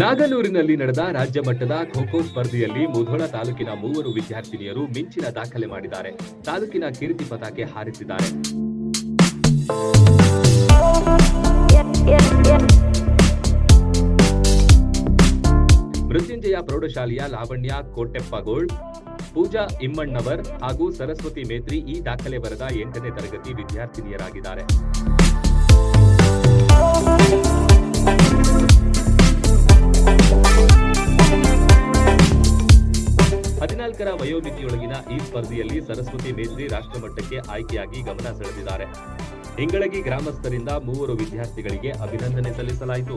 ನಾಗನೂರಿನಲ್ಲಿ ನಡೆದ ರಾಜ್ಯ ಮಟ್ಟದ ಖೋ ಖೋ ಸ್ಪರ್ಧೆಯಲ್ಲಿ ಮುಧೋಳ ತಾಲೂಕಿನ ಮೂವರು ವಿದ್ಯಾರ್ಥಿನಿಯರು ಮಿಂಚಿನ ದಾಖಲೆ ಮಾಡಿದ್ದಾರೆ. ತಾಲೂಕಿನ ಕೀರ್ತಿ ಪತಾಕೆ ಹಾರಿಸಿದ್ದಾರೆ. ಮೃತ್ಯುಂಜಯ ಪ್ರೌಢಶಾಲೆಯ ಲಾವಣ್ಯ ಕೋಟೆಪ್ಪಗೋಳ್ ಪೂಜಾ ಇಮ್ಮಣ್ಣವರ್ ಹಾಗೂ ಸರಸ್ವತಿ ಮೇತ್ರಿ ಈ ದಾಖಲೆ ಬರೆದ ಎಂಟನೇ ತರಗತಿ ವಿದ್ಯಾರ್ಥಿನಿಯರಾಗಿದ್ದಾರೆ. ಹದಿನಾಲ್ಕರ ವಯೋಮಿತಿಯೊಳಗಿನ ಈ ಸ್ಪರ್ಧೆಯಲ್ಲಿ ಸರಸ್ವತಿ ಮೇತ್ರಿ ರಾಷ್ಟ್ರಮಟ್ಟಕ್ಕೆ ಆಯ್ಕೆಯಾಗಿ ಗಮನ ಸೆಳೆದಿದ್ದಾರೆ. ಇಂಗಳಗಿ ಗ್ರಾಮಸ್ಥರಿಂದ ಮೂವರು ವಿದ್ಯಾರ್ಥಿಗಳಿಗೆ ಅಭಿನಂದನೆ ಸಲ್ಲಿಸಲಾಯಿತು.